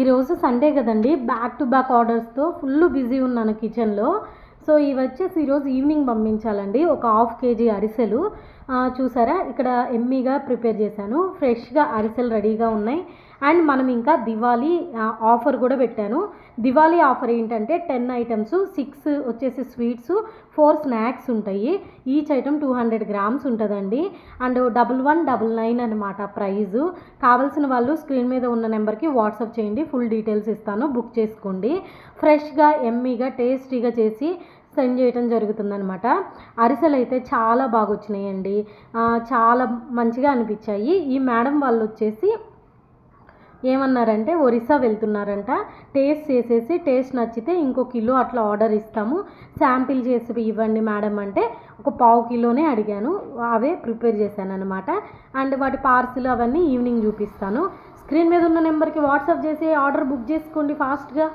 ఈరోజు సండే కదండి. Back to back ఆర్డర్స్తో ఫుల్ బిజీ ఉన్నాను కిచెన్లో సో ఇవి వచ్చేసి ఈరోజు ఈవినింగ్ పంపించాలండి. ఒక హాఫ్ కేజీ అరిసెలు. చూసారా? ఇక్కడ ఎమ్మీగా ప్రిపేర్ చేశాను. ఫ్రెష్గా అరిసెలు రెడీగా ఉన్నాయి. అండ్ మనం ఇంకా దివాళీ ఆఫర్ కూడా పెట్టాను. దివాళీ ఆఫర్ ఏంటంటే టెన్ ఐటమ్స్ సిక్స్ వచ్చేసి స్వీట్స్ ఫోర్ స్నాక్స్ ఉంటాయి. Each item two hundred grams ఉంటుందండి. And double one double nine అనమాట ప్రైజు. కావాల్సిన వాళ్ళు స్క్రీన్ మీద ఉన్న నెంబర్కి వాట్సాప్ చేయండి. ఫుల్ డీటెయిల్స్ ఇస్తాను. బుక్ చేసుకోండి. ఫ్రెష్గా ఎమ్మీగా టేస్టీగా చేసి సెండ్ చేయటం జరుగుతుందనమాట అరిసెలు అయితే చాలా బాగా వచ్చినాయండి చాలా మంచిగా అనిపించాయి ఈ మేడం వాళ్ళు వచ్చేసి ఏమన్నారంటే ఒరిస్సా వెళ్తున్నారంట. టేస్ట్ చేసేసి టేస్ట్ నచ్చితే ఇంకో కిలో అట్లా ఆర్డర్ ఇస్తాము. శాంపిల్ చేసి ఇవ్వండి మేడం అంటే ఒక పావు కిలోనే అడిగాను. అవే ప్రిపేర్ చేశాను అనమాట అండ్ వాటి పార్సిల్ అవన్నీ ఈవినింగ్ చూపిస్తాను. స్క్రీన్ మీద ఉన్న నెంబర్కి వాట్సాప్ చేసి ఆర్డర్ బుక్ చేసుకోండి ఫాస్ట్గా.